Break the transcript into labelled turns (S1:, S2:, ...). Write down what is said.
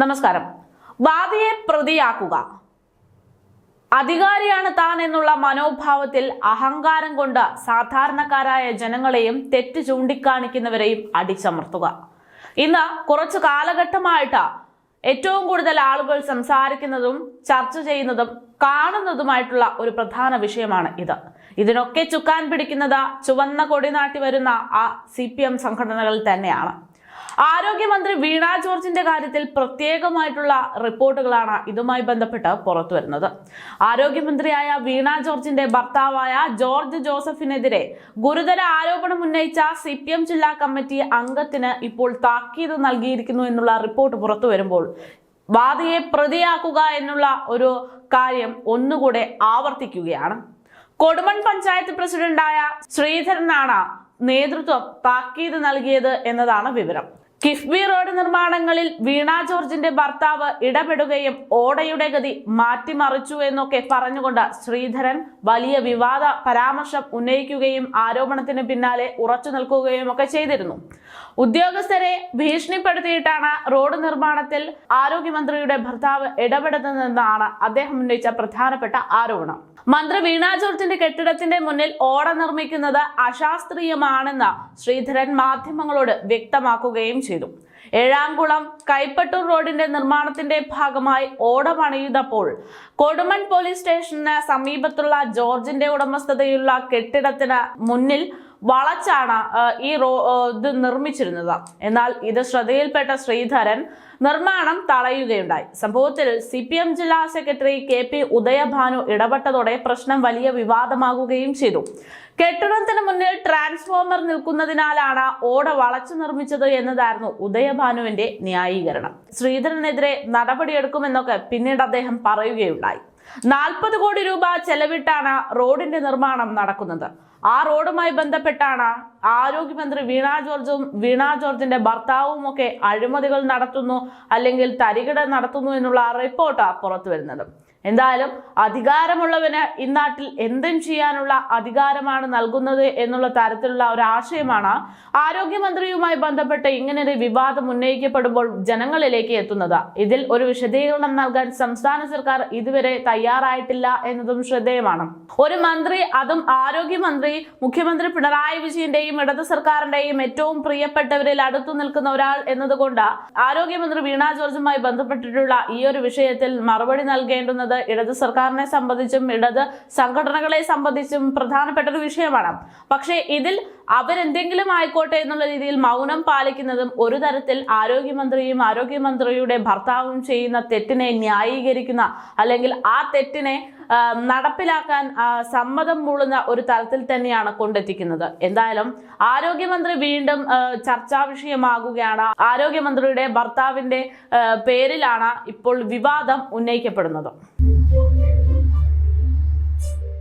S1: നമസ്കാരം. വാദിയെ പ്രതിയാക്കുക. അധികാരിയാണ് താൻ എന്നുള്ള മനോഭാവത്തിൽ അഹങ്കാരം കൊണ്ട് സാധാരണക്കാരായ ജനങ്ങളെയും തെറ്റ് ചൂണ്ടിക്കാണിക്കുന്നവരെയും അടിച്ചമർത്തുക. ഇന്ന് കുറച്ചു കാലഘട്ടമായിട്ട് ഏറ്റവും കൂടുതൽ ആളുകൾ സംസാരിക്കുന്നതും ചർച്ച ചെയ്യുന്നതും കാണുന്നതുമായിട്ടുള്ള ഒരു പ്രധാന വിഷയമാണ് ഇത്. ഇതിനൊക്കെ ചുക്കാൻ പിടിക്കുന്നത് ചുവന്ന കൊടി നാട്ടി വരുന്ന ആ സി സംഘടനകൾ തന്നെയാണ്. ആരോഗ്യമന്ത്രി വീണ ജോർജിന്റെ കാര്യത്തിൽ പ്രത്യേകമായിട്ടുള്ള റിപ്പോർട്ടുകളാണ് ഇതുമായി ബന്ധപ്പെട്ട് പുറത്തു വരുന്നത് ആരോഗ്യമന്ത്രിയായ വീണ ജോർജിന്റെ ഭർത്താവായ ജോർജ് ജോസഫിനെതിരെ ഗുരുതര ആരോപണം ഉന്നയിച്ച സി പി എം ജില്ലാ കമ്മിറ്റി അംഗത്തിന് ഇപ്പോൾ താക്കീത് നൽകിയിരിക്കുന്നു എന്നുള്ള റിപ്പോർട്ട് പുറത്തു വരുമ്പോൾ വാദിയെ പ്രതിയാക്കുക എന്നുള്ള ഒരു കാര്യം ഒന്നുകൂടെ ആവർത്തിക്കുകയാണ്. കൊടുമൺ പഞ്ചായത്ത് പ്രസിഡന്റായ ശ്രീധരനാണ് നേതൃത്വം താക്കീത് നൽകിയത് എന്നതാണ് വിവരം. കിഫ്ബി റോഡ് നിർമ്മാണങ്ങളിൽ വീണ ജോർജിന്റെ ഭർത്താവ് ഇടപെടുകയും ഓടയുടെ ഗതി മാറ്റിമറിച്ചു എന്നൊക്കെ പറഞ്ഞുകൊണ്ട് ശ്രീധരൻ വലിയ വിവാദ പരാമർശം ഉന്നയിക്കുകയും ആരോപണത്തിന് പിന്നാലെ ഉറച്ചു നിൽക്കുകയും ഒക്കെ ചെയ്തിരുന്നു. ഉദ്യോഗസ്ഥരെ ഭീഷണിപ്പെടുത്തിയിട്ടാണ് റോഡ് നിർമ്മാണത്തിൽ ആരോഗ്യമന്ത്രിയുടെ ഭർത്താവ് ഇടപെടുന്നതെന്നാണ് അദ്ദേഹം ഉന്നയിച്ച പ്രധാനപ്പെട്ട ആരോപണം. മന്ത്രി വീണ ജോർജിന്റെ കെട്ടിടത്തിന്റെ മുന്നിൽ ഓട നിർമ്മിക്കുന്നത് അശാസ്ത്രീയമാണെന്ന് ശ്രീധരൻ മാധ്യമങ്ങളോട് വ്യക്തമാക്കുകയും ചെയ്തു. ഏഴാംകുളം കൈപ്പട്ടൂർ റോഡിന്റെ നിർമ്മാണത്തിന്റെ ഭാഗമായി ഓടമണിയുന്നപ്പോൾ കൊടുമൺ പോലീസ് സ്റ്റേഷന് സമീപത്തുള്ള ജോർജിന്റെ ഉടമസ്ഥതയുള്ള കെട്ടിടത്തിന് മുന്നിൽ വളച്ചാണ് ഈ റോ ഇത് നിർമ്മിച്ചിരുന്നത്. എന്നാൽ ഇത് ശ്രദ്ധയിൽപ്പെട്ട ശ്രീധരൻ നിർമ്മാണം തടയുകയുണ്ടായി. സംഭവത്തിൽ സി പി എം ജില്ലാ സെക്രട്ടറി കെ പി ഉദയഭാനു ഇടപെട്ടതോടെ പ്രശ്നം വലിയ വിവാദമാകുകയും ചെയ്തു. കെട്ടിടത്തിന് മുന്നിൽ ട്രാൻസ്ഫോമർ നിൽക്കുന്നതിനാലാണ് ഓട വളച്ചു നിർമ്മിച്ചത് എന്നതായിരുന്നു ഉദയഭാനുവിന്റെ ന്യായീകരണം. ശ്രീധരനെതിരെ നടപടിയെടുക്കുമെന്നൊക്കെ പിന്നീട് അദ്ദേഹം പറയുകയുണ്ടായി. നാൽപ്പത് കോടി രൂപ ചെലവിട്ടാണ് റോഡിന്റെ നിർമ്മാണം നടക്കുന്നത്. ആ റോഡുമായി ബന്ധപ്പെട്ടാണ് ആരോഗ്യമന്ത്രി വീണ ജോർജും വീണ ജോർജിന്റെ ഭർത്താവും ഒക്കെ അഴിമതികൾ നടത്തുന്നു അല്ലെങ്കിൽ തരികിട നടത്തുന്നു എന്നുള്ള റിപ്പോർട്ട് പുറത്തു വരുന്നത് എന്തായാലും അധികാരമുള്ളവന് ഇന്നാട്ടിൽ എന്തും ചെയ്യാനുള്ള അധികാരമാണ് നൽകുന്നത് എന്നുള്ള തരത്തിലുള്ള ഒരു ആശയമാണ് ആരോഗ്യമന്ത്രിയുമായി ബന്ധപ്പെട്ട് ഇങ്ങനൊരു വിവാദം ഉന്നയിക്കപ്പെടുമ്പോൾ ജനങ്ങളിലേക്ക് എത്തുന്നത്. ഇതിൽ ഒരു വിശദീകരണം നൽകാൻ സംസ്ഥാന സർക്കാർ ഇതുവരെ തയ്യാറായിട്ടില്ല എന്നതും ശ്രദ്ധേയമാണ്. ഒരു മന്ത്രി അതും ആരോഗ്യമന്ത്രി മുഖ്യമന്ത്രി പിണറായി വിജയന്റെയും ഇടത് സർക്കാരിന്റെയും ഏറ്റവും പ്രിയപ്പെട്ടവരിൽ അടുത്തു നിൽക്കുന്ന ഒരാൾ എന്നതുകൊണ്ട് ആരോഗ്യമന്ത്രി വീണ ജോർജുമായി ബന്ധപ്പെട്ടിട്ടുള്ള ഈ ഒരു വിഷയത്തിൽ മറുപടി നൽകേണ്ടുന്നത് ഇടത് സർക്കാരിനെ സംബന്ധിച്ചും ഇടത് സംഘടനകളെ സംബന്ധിച്ചും പ്രധാനപ്പെട്ട ഒരു വിഷയമാണ്. പക്ഷേ ഇതിൽ അവരെന്തെങ്കിലും ആയിക്കോട്ടെ എന്നുള്ള രീതിയിൽ മൗനം പാലിക്കുന്നതും ഒരു തരത്തിൽ ആരോഗ്യമന്ത്രിയും ആരോഗ്യമന്ത്രിയുടെ ഭർത്താവും ചെയ്യുന്ന തെറ്റിനെ ന്യായീകരിക്കുന്ന അല്ലെങ്കിൽ ആ തെറ്റിനെ നടപ്പിലാക്കാൻ സമ്മതം മൂളുന്ന ഒരു തലത്തിൽ തന്നെയാണ് കൊണ്ടെത്തിക്കുന്നത്. എന്തായാലും ആരോഗ്യമന്ത്രി വീണ്ടും ചർച്ചാ വിഷയമാകുകയാണ്. ആരോഗ്യമന്ത്രിയുടെ ഭർത്താവിന്റെ പേരിലാണ് ഇപ്പോൾ വിവാദം ഉന്നയിക്കപ്പെടുന്നത്.